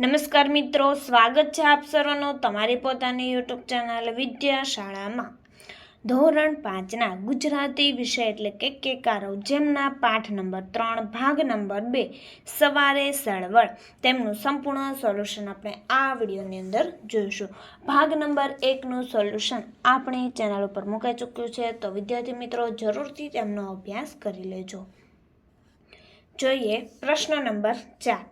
નમસ્કાર મિત્રો, સ્વાગત છે આપ સર્વનો તમારી પોતાની યુટ્યુબ ચેનલ વિદ્યાશાળામાં. ધોરણ પાંચના ગુજરાતી વિષય એટલે કે કેકારો, જેમના પાઠ નંબર ત્રણ, ભાગ નંબર બે, સવારે સળવળ, તેમનું સંપૂર્ણ સોલ્યુશન આપણે આ વિડીયોની અંદર જોઈશું. ભાગ નંબર એકનું સોલ્યુશન આપણી ચેનલ ઉપર મુકાઈ ચૂક્યું છે, તો વિદ્યાર્થી મિત્રો જરૂરથી તેમનો અભ્યાસ કરી લેજો. જોઈએ પ્રશ્ન નંબર ચાર.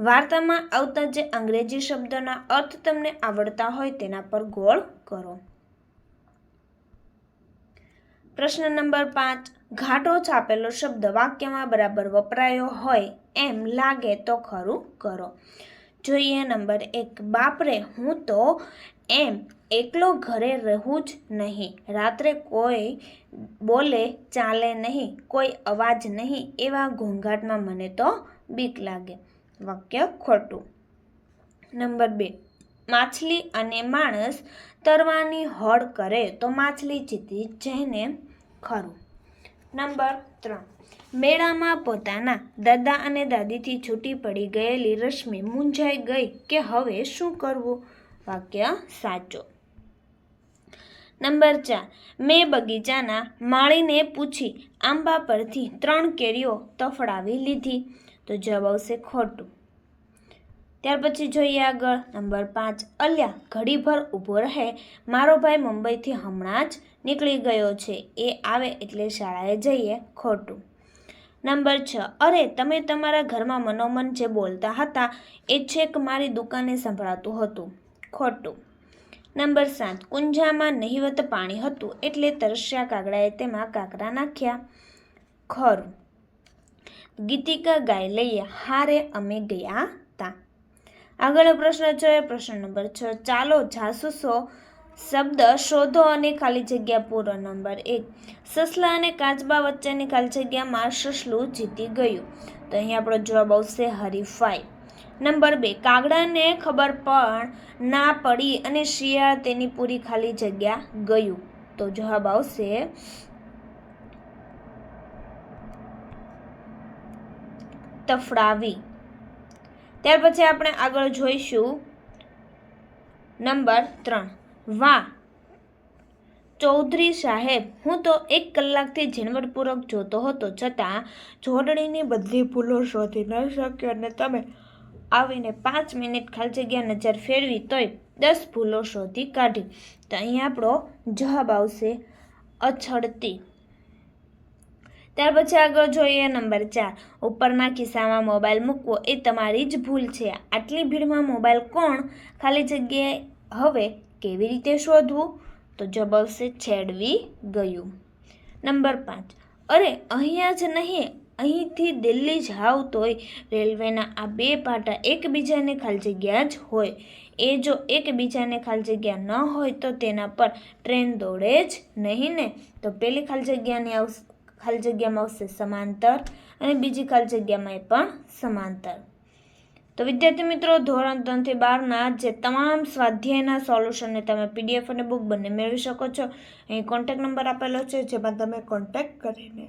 વાર્તામાં આવતા જે અંગ્રેજી શબ્દોના અર્થ તમને આવડતા હોય તેના પર ગોળ કરો. પ્રશ્ન નંબર પાંચ. ઘાટો છાપેલો શબ્દ વાક્યમાં બરાબર વપરાયો હોય એમ લાગે તો ખરું કરો. જોઈએ નંબર એક. બાપરે, હું તો એમ એકલો ઘરે રહું જ નહીં. રાત્રે કોઈ બોલે, ચાલે નહીં, કોઈ અવાજ નહીં એવા ઘોંઘાટમાં મને તો બીક લાગે. વાક્ય ખોટું. નંબર બે, માછલી અને માણસ તરવાની હોડ કરે તો માછલી જીતી જઈને ખરું. નંબર ત્રણ, મેળામાં પોતાના દાદા અને દાદીથી છૂટી પડી ગયેલી રશ્મિ મૂંઝાઈ ગઈ કે હવે શું કરવું? વાક્ય સાચો. નંબર ચાર, મેં બગીચાના માળીને પૂછી આંબા પરથી ત્રણ કેરીઓ તફડાવી લીધી. તો જવાબ આવશે ખોટું. ત્યાર પછી જોઈએ આગળ. નંબર પાંચ. અલ્યા, ઘડીભર ઊભો રહે. મારો ભાઈ મુંબઈથી હમણાં જ નીકળી ગયો છે. એ આવે એટલે શાળાએ જઈએ. ખોટું. નંબર છ. અરે, તમે તમારા ઘરમાં મનોમન જે બોલતા હતા, એ છેક મારી દુકાને સંભળાતું હતું. ખોટું. નંબર સાત. કુંજામાં નહિવત પાણી હતું એટલે તરસ્યા કાગડાએ તેમાં કાકરા નાખ્યા. ખરું. ગીતિકા ગાય લઈએ હારે અમે ગયા તા. આગળ પ્રશ્ન છે, પ્રશ્ન નંબર છ. ચાલો જાસૂસો શબ્દ શોધો અને ખાલી જગ્યા પૂરો નંબર એક. સસલા અને કાચબા વચ્ચેની ખાલી જગ્યામાં સસલું જીતી ગયું. તો અહીં આપણો જવાબ આવશે હરીફાઈ. નંબર બે. કાગડાને ખબર પણ ના પડી અને શિયાળ તેની પૂરી ખાલી જગ્યા ગયું. તો જવાબ આવશે તફડાવી. ત્યાર પછી આપણે આગળ જોઈશું નંબર ત્રણ. વાહ! ચૌધરી સાહેબ, હું તો એક કલાકથી ઝીણવટપૂર્વક જોતો હતો, છતાં જોડણીની બધી ભૂલો શોધી ન શક્યો અને તમે આવીને પાંચ મિનિટ ખાલી જગ્યા નજર ફેરવી તોય દસ ભૂલો શોધી કાઢી. તો અહીં આપણો જવાબ આવશે અછડતી. ત્યાર પછી આગળ જોઈએ નંબર ચાર. ઉપરના ખિસ્સામાં મોબાઈલ મૂકવો એ તમારી જ ભૂલ છે. આટલી ભીડમાં મોબાઈલ કોણ ખાલી જગ્યાએ હવે કેવી રીતે શોધવું? તો જવાબ છેડવી ગયું. નંબર પાંચ. અરે, અહીંયા જ નહીં, અહીંથી દિલ્હી જાવ તોય રેલવેના આ બે પાટા એકબીજાને ખાલી જગ્યા જ હોય. એ જો એકબીજાને ખાલી જગ્યા ન હોય તો તેના પર ટ્રેન દોડે જ નહીં ને? તો પેલી ખાલી જગ્યાની આવશે ખાલી જગ્યામાં આવશે સમાંતર અને બીજી ખાલી જગ્યામાં પણ સમાંતર. તો વિદ્યાર્થી મિત્રો, ધોરણ ત્રણથી બારના જે તમામ સ્વાધ્યાયના સોલ્યુશનને તમે પીડીએફ અને બુક બંને મેળવી શકો છો. અહીં કોન્ટેક નંબર આપેલો છે, જેમાં તમે કોન્ટેક્ટ કરીને.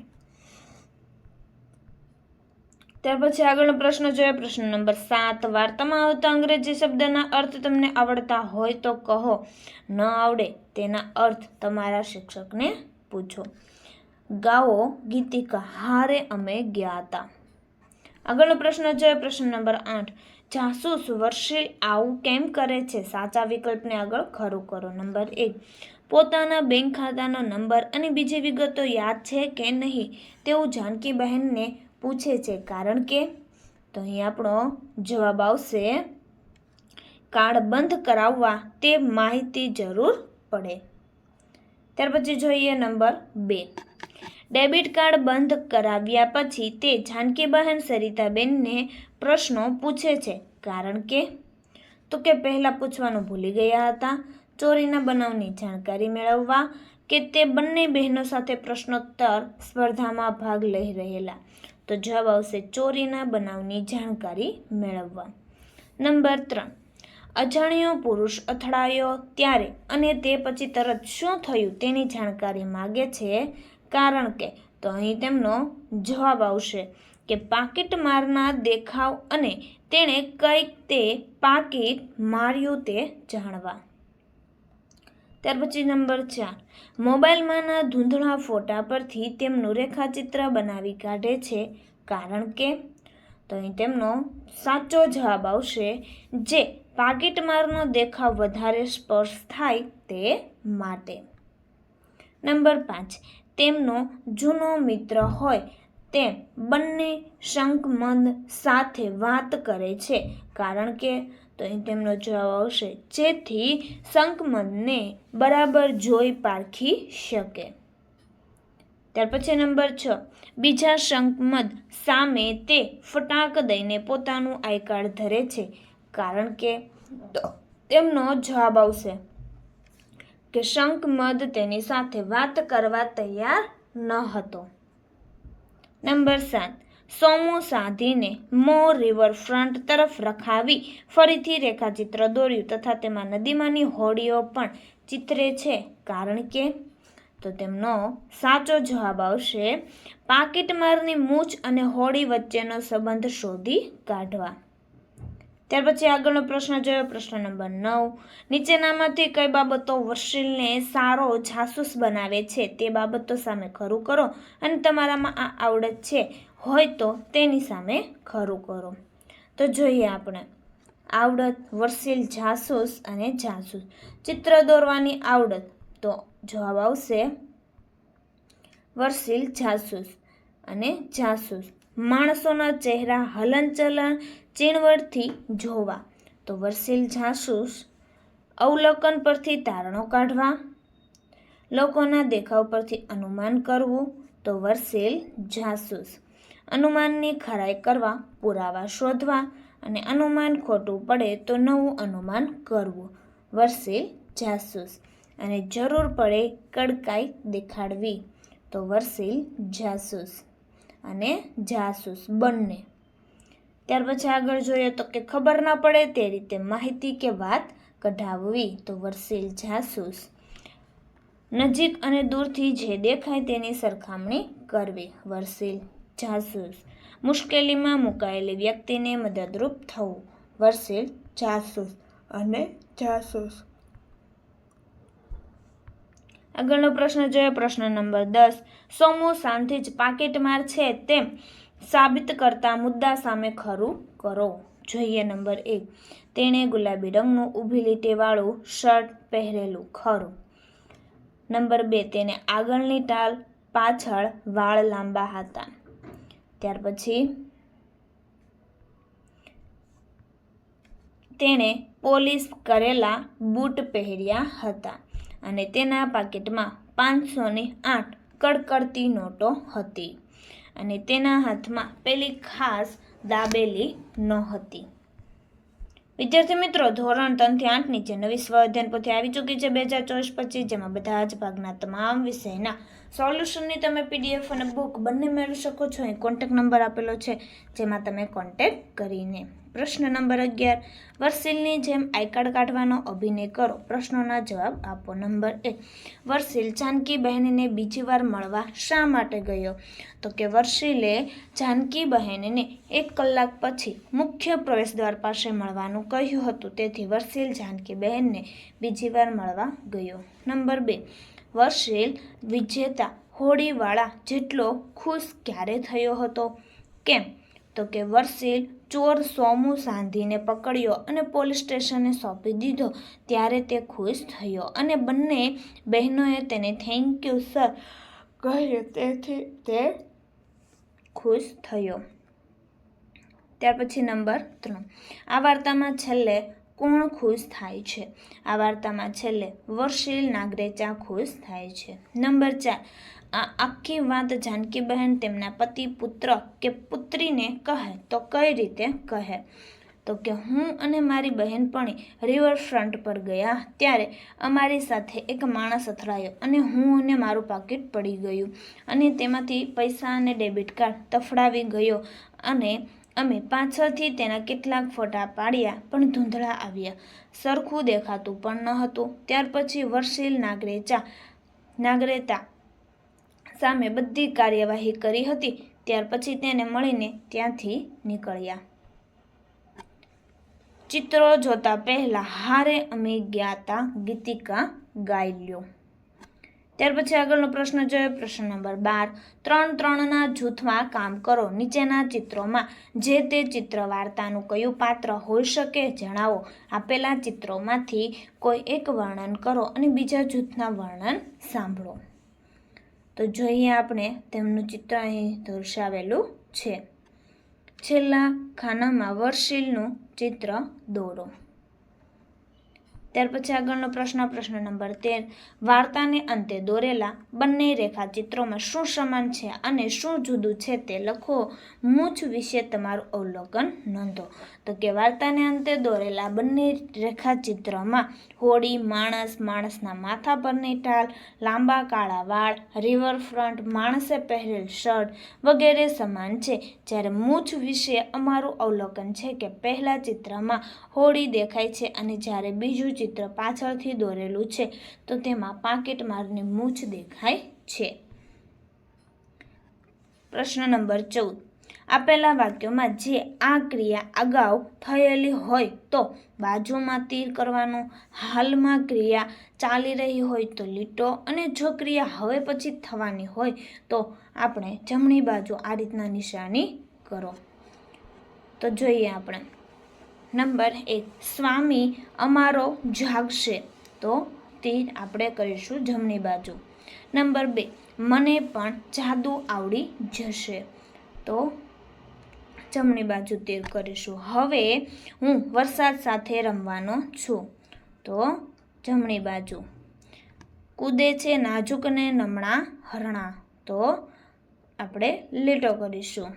ત્યાર પછી આગળનો પ્રશ્ન જોઈએ. પ્રશ્ન નંબર સાત, વાર્તામાં આવતા અંગ્રેજી શબ્દના અર્થ તમને આવડતા હોય તો કહો. ન આવડે તેના અર્થ તમારા શિક્ષકને પૂછો. ગાઓ ગીતિકા, હારે અમે ગયા હતા આગળનો પ્રશ્ન છે, પ્રશ્ન નંબર આઠ. જાસૂસ વર્ષે આવું કેમ કરે છે? સાચા વિકલ્પને આગળ ખરું કરો. નંબર એક. પોતાના બેંક ખાતાનો નંબર અને બીજી વિગતો યાદ છે કે નહીં? તેવું જાનકી બહેનને પૂછે છે, કારણ કે તો અહીં આપણો જવાબ આવશે, કાર્ડ બંધ કરાવવા તે માહિતી જરૂર પડે. ત્યાર પછી જોઈએ નંબર બે. ડેબિટ કાર્ડ બંધ કરાવ્યા પછી તે જાનકીબહેન સરિતાબેનને પ્રશ્નો પૂછે છે. કારણ કે? તો કે પહેલાં પૂછવાનું ભૂલી ગયા હતા. ચોરીના બનાવની જાણકારી મેળવવા કે તે બંને બહેનો સાથે પ્રશ્નોત્તર સ્પર્ધામાં ભાગ લઈ રહેલા. તો જવાબ આવશે ચોરીના બનાવની જાણકારી મેળવવા. નંબર ત્રણ. અજાણ્યો પુરુષ અથડાયો ત્યારે અને તે પછી તરત શું થયું તેની જાણકારી માગે છે કારણ કે તો અહીં તેમનો જવાબ આવશે કે પાકીટ મારના દેખાવ અને તેણે કંઈક તે પાકીટ માર્યું તે જાણવા. ત્યાર પછી નંબર ચાર. મોબાઈલમાંના ધૂંધળા ફોટા પરથી તેમનું રેખાચિત્ર બનાવી કાઢે છે કારણ કે તો અહીં તેમનો સાચો જવાબ આવશે જે પાકીટમારનો દેખાવ વધારે સ્પર્શ થાય તે માટે. નંબર પાંચ. તેમનો જૂનો મિત્ર હોય, તે બંને શંકમંદ સાથે વાત કરે છે. કારણ કે, તો અહીં તેમનો જવાબ આવશે, જેથી શંકમંદને બરાબર જોઈ પારખી શકે. ત્યાર પછી નંબર છ. બીજા શંકમદ સામે તે ફટાક દઈને પોતાનું આઈ કાર્ડ ધરે છે. કારણ કે તેમનો જવાબ આવશે. કે શંકમદ તેની સાથે વાત કરવા તૈયાર ન હતો. નંબર સાત. સોમો સાધીને મો રિવરફ્રન્ટ તરફ રખાવી ફરીથી રેખાચિત્ર દોર્યું તથા તેમાં નદીમાંની હોડીઓ પણ ચિત્રે છે. કારણ કે? તો તેમનો સાચો જવાબ આવશે, પાકીટમારની મૂછ અને હોડી વચ્ચેનો સંબંધ શોધી કાઢવા. ત્યાર પછી આગળનો પ્રશ્ન જોયો, પ્રશ્ન નંબર નવ. નીચેનામાંથી કઈ બાબતો વર્ષિલને સારો જાસૂસ બનાવે છે તે બાબતો સામે ખરું કરો અને તમારામાં આ આવડત છે હોય તો તેની સામે ખરું કરો. તો જોઈએ આપણે. આવડત વર્ષિલ જાસૂસ અને જાસૂસ. ચિત્ર દોરવાની આવડત. તો જવાબ આવશે વર્ષિલ જાસૂસ અને જાસૂસ. માણસોના ચહેરા હલનચલન ચીણવટથી જોવા. તો વર્સિલ જાસૂસ, અવલોકન પરથી તારણો કાઢવા, લોકોના દેખાવ પરથી અનુમાન કરવું. તો વર્ષિલ જાસૂસ, અનુમાનની ખરાઈ કરવા, પુરાવા શોધવા અને અનુમાન ખોટું પડે તો નવું અનુમાન કરવું. વર્ષિલ જાસૂસ, અને જરૂર પડે કડકાઈ દેખાડવી. તો વર્ષિલ જાસૂસ. અને જાસૂસ બંને. ત્યાર પછી આગળ જોઈએ તો કે ખબર ન પડે તે રીતે માહિતી કે વાત કઢાવવી તો વર્સેલ જાસૂસ. નજીક અને દૂરથી જે દેખાય તેની સરખામણી કરવી. વર્સેલ જાસૂસ. મુશ્કેલીમાં મુકાયેલી વ્યક્તિને મદદરૂપ થવું. વર્ષિલ જાસૂસ અને જાસૂસ. આગળનો પ્રશ્ન જોઈએ પ્રશ્ન નંબર દસ. સોમુ શાંતિ જ પાકીટમાર છે તેમ સાબિત કરતા મુદ્દા સામે ખરું કરો. જોઈએ નંબર એક. તેણે ગુલાબી રંગનું ઊભી લીટીવાળું શર્ટ પહેરેલું ખરું. નંબર બે. તેને આગળની ટાલ પાછળ વાળ લાંબા હતા. ત્યાર પછી તેણે પોલિશ કરેલા બૂટ પહેર્યા હતા. અને તેના પાકેટમાં પાંચસોની આઠ કડકડતી નોટો હતી. અને તેના હાથમાં પેલી ખાસ દાબેલી નહોતી. વિદ્યાર્થી મિત્રો, ધોરણ ત્રણથી આઠ નીચે નવી સ્વાધ્યાન પોથી આવી ચૂકી છે બે હજાર ચોવીસ પચીસ, જેમાં બધા જ ભાગના તમામ વિષયના સોલ્યુશનની તમે પીડીએફ અને બુક બંને મેળવી શકો છો. અહીં કોન્ટેક નંબર આપેલો છે, જેમાં તમે કોન્ટેક કરીને પ્રશ્ન નંબર અગિયાર. વર્સિલની જેમ આઈ કાર્ડ કાઢવાનો અભિનય કરો. પ્રશ્નોના જવાબ આપો નંબર એક. વર્સિલ જાનકી બહેનને બીજી વાર મળવા શા માટે ગયો? તો કે વર્ષિલે જાનકી બહેનને એક કલાક પછી મુખ્ય પ્રવેશદ્વાર પાસે મળવાનું કહ્યું હતું. તેથી વર્ષિલ જાનકી બહેનને બીજી વાર મળવા ગયો. નંબર બે. વર્ષિલ વિજેતા હોડીવાળા જેટલો ખુશ ક્યારે થયો હતો? કેમ? તો કે વર્ષિલ ચોર સોમુ સાંધીને પકડ્યો અને પોલીસ સ્ટેશને સોંપી દીધો. ત્યારે તે ખુશ થયો અને બંને બહેનોએ તેને થેન્ક યુ સર કહ્યું. તેથી તે ખુશ થયો. ત્યાર પછી નંબર ત્રણ. આ વાર્તામાં છેલ્લે કોણ ખુશ થાય છે? આ વાર્તામાં છેલ્લે વર્ષીલ નાગરેચા ખુશ થાય છે. નંબર ચાર. આ આખી વાત જાનકીબહેન તેમના પતિ, પુત્ર કે પુત્રીને કહે, તો કઈ રીતે કહે? તો કે હું અને મારી બહેનપણી રિવરફ્રન્ટ પર ગયા, ત્યારે અમારી સાથે એક માણસ અથડાયો અને હું અને મારું પાકીટ પડી ગયું અને તેમાંથી પૈસા અને ડેબિટ કાર્ડ તફડાવી ગયો અને અમે પાછળથી તેના કેટલાક ફોટા પાડ્યા, પણ ધૂંધળા આવ્યા. સરખું દેખાતું પણ ન હતું. ત્યાર પછી વર્ષીલ નાગરેચા નાગરેતા સામે બધી કાર્યવાહી કરી હતી, ત્યાર પછી તેને મળીને ત્યાંથી નીકળ્યા. ચિત્રો જોતા પહેલા હારે અમે ગયા તા ગીતિકા ગાઈ લ્યો ત્યાર પછી આગળનો પ્રશ્ન જોઈએ પ્રશ્ન નંબર બાર. ત્રણ ત્રણના જૂથમાં કામ કરો, નીચેના ચિત્રોમાં જે તે ચિત્ર વાર્તાનું કયું પાત્ર હોઈ શકે જણાવો. આપેલા ચિત્રોમાંથી કોઈ એક વર્ણન કરો અને બીજા જૂથના વર્ણન સાંભળો. તો જોઈએ આપણે તેમનું ચિત્ર અહીં દર્શાવેલું છે. છેલ્લા ખાનામાં વર્ષીલનું ચિત્ર દોરો. ત્યાર પછી આગળનો પ્રશ્ન પ્રશ્ન નંબર તેર. વાર્તાને અંતે દોરેલા બંને રેખાચિત્રોમાં શું સમાન છે અને શું જુદું છે તે લખો. મૂછ વિશે તમારું અવલોકન નોંધો. તો કે વાર્તાને અંતે દોરેલા બંને રેખાચિત્રમાં હોડી, માણસ, માણસના માથા પરની ટાલ લાંબા કાળા વાળ રિવરફ્રન્ટ માણસે પહેરેલ શર્ટ વગેરે સમાન છે. જ્યારે મૂછ વિશે અમારું અવલોકન છે કે પહેલા ચિત્રમાં હોડી દેખાય છે અને જ્યારે બીજું ચિત્ર પાછળથી દોરેલું છે. તો તેમાં પાકીટ મારની મૂછ દેખાય છે. પ્રશ્ન નંબર ચૌદ. આપેલા વાક્યોમાં જે આ ક્રિયા અગાઉ થયેલી હોય તો બાજુમાં તીર કરવાનું, હાલમાં ક્રિયા ચાલી રહી હોય તો લીટો, અને જો ક્રિયા હવે પછી થવાની હોય તો આપણે જમણી બાજુ આ રીતના નિશાની કરો. તો જોઈએ આપણે. નંબર એક સ્વામી, અમારો જાગશે. તો તે આપણે કરીશું જમણી બાજુ. નંબર બે, મને પણ જાદુ આવડી જશે. તો જમણી બાજુ તે કરીશું. હવે હું વરસાદ સાથે રમવાનો છું. તો જમણી બાજુ, કૂદે છે નાજુક ને નમણા હરણા. તો આપણે લીટો કરીશું.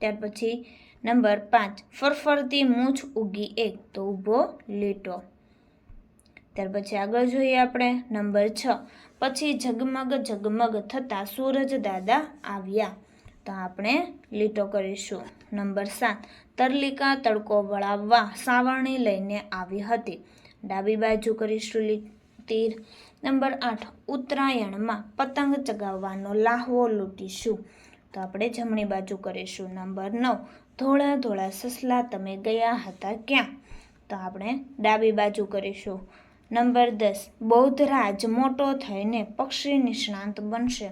ત્યાર પછી નંબર પાંચ, ફરફરતી મૂછ ઉગી એક, તો ઊભો લીટો. ત્યાર પછી આગળ જોઈએ આપણે નંબર છ, પછી ઝગમગ ઝગમગ થતા સૂરજ દાદા આવ્યા. તો આપણે લીટો કરીશું. નંબર સાત, તરલિકા તડકો વળાવવા સાવરણી લઈને આવી હતી. ડાબી બાજુ કરીશું તીર. નંબર આઠ, ઉત્તરાયણમાં પતંગ ચગાવવાનો લાહવો લૂંટીશું. તો આપણે જમણી બાજુ કરીશું. નંબર નવ ધોળા ધોળા સસલા તમે ગયા હતા ક્યાં? તો આપણે ડાબી બાજુ કરીશું. નંબર દસ બૌદ્ધરાજ મોટો થઈને પક્ષી નિષ્ણાંત બનશે.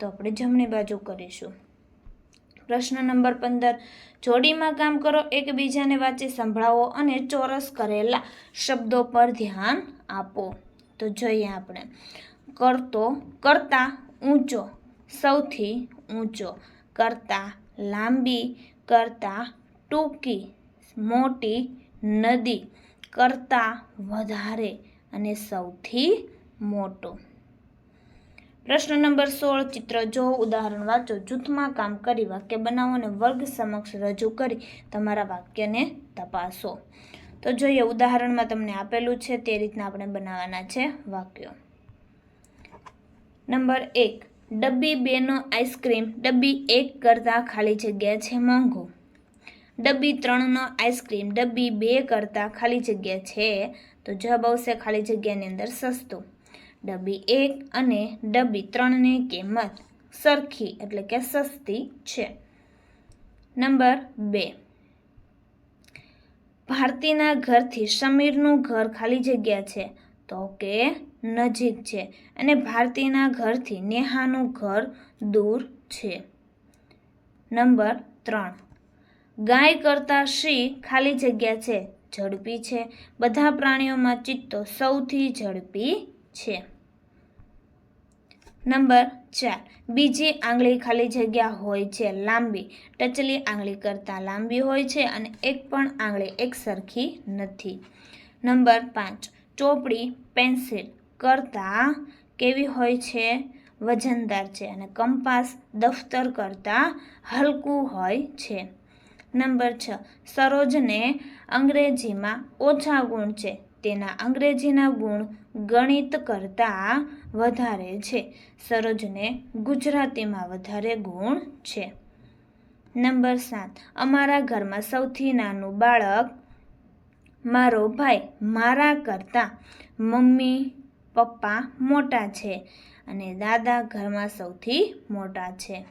તો આપણે જમણી બાજુ કરીશું. પ્રશ્ન નંબર પંદર, જોડીમાં કામ કરો, એકબીજાને વાંચી સંભળાવો અને ચોરસ કરેલા શબ્દો પર ધ્યાન આપો. તો જોઈએ આપણે. કરતો, કરતા ઊંચો, સૌથી ઊંચો, કરતા લાંબી કરતા ટૂંકી, મોટી નદી કરતાં વધારે અને સૌથી મોટો. પ્રશ્ન નંબર સોળ, ચિત્ર જો, ઉદાહરણ વાંચો, જૂથમાં કામ કરી, વાક્ય બનાવો અને વર્ગ સમક્ષ રજૂ કરી તમારા વાક્યને તપાસો. તો જોઈએ, ઉદાહરણમાં તમને આપેલું છે, તે રીતના આપણે બનાવવાના છે વાક્યો. નંબર એક ડબ્બી બેનો આઈસ્ક્રીમ. ડબ્બી એક કરતાં ખાલી જગ્યા છે મોંઘો. ડબ્બી ત્રણનો આઈસ્ક્રીમ. ડબ્બી બે કરતાં ખાલી જગ્યા છે તો જવાબ આવશે ખાલી જગ્યાની અંદર સસ્તો. ડબ્બી એક અને ડબ્બી ત્રણની કિંમત સરખી એટલે કે સસ્તી છે. નંબર બે. ભારતીના ઘરથી સમીરનું ઘર ખાલી જગ્યા છે તો કે નજીક છે અને ભારતીના ઘરથી નેહાનું ઘર દૂર છે. નંબર ત્રણ. ગાય કરતાં સિંહ ખાલી જગ્યા છે, ઝડપી છે. બધા પ્રાણીઓમાં ચિત્તો સૌથી ઝડપી છે. નંબર ચાર. બીજી આંગળી ખાલી જગ્યા હોય છે, લાંબી. ટચલી આંગળી કરતાં લાંબી હોય છે અને એક પણ આંગળી એક સરખી નથી. નંબર પાંચ. ચોપડી, પેન્સિલ. કરતાં કેવી હોય છે? વજનદાર છે અને કંપાસ દફતર કરતાં હલકું હોય છે. નંબર છ. સરોજને અંગ્રેજીમાં ઓછા ગુણ છે. તેના અંગ્રેજીના ગુણ ગણિત કરતાં વધારે છે. સરોજને ગુજરાતીમાં વધારે ગુણ છે. નંબર સાત. અમારા ઘરમાં સૌથી નાનું બાળક મારો ભાઈ. મારા કરતાં મમ્મી પપ્પા મોટા છે અને દાદા ઘરમાં સૌથી મોટા છે.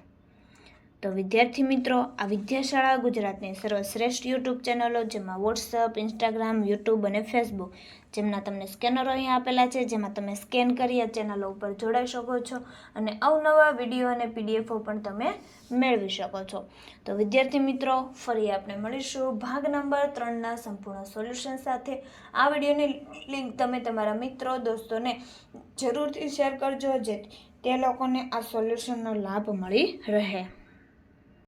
તો વિદ્યાર્થી મિત્રો, આ વિદ્યાશાળા ગુજરાતની સર્વશ્રેષ્ઠ યુટ્યુબ ચેનલો જેમાં વોટ્સઅપ ઇન્સ્ટાગ્રામ યુટ્યુબ અને ફેસબુક જેમના તમને સ્કેનરો અહીંયા આપેલા છે, જેમાં તમે સ્કેન કરી આ ચેનલો ઉપર જોડાઈ શકો છો અને અવનવા વીડિયો અને પીડીએફો પણ તમે મેળવી શકો છો. તો વિદ્યાર્થી મિત્રો, ફરી આપણે મળીશું ભાગ નંબર ત્રણના સંપૂર્ણ સોલ્યુશન સાથે. આ વિડીયોની લિંક તમે તમારા મિત્રો, દોસ્તોને જરૂરથી શેર કરજો, જે તે લોકોને આ સોલ્યુશનનો લાભ મળી રહે.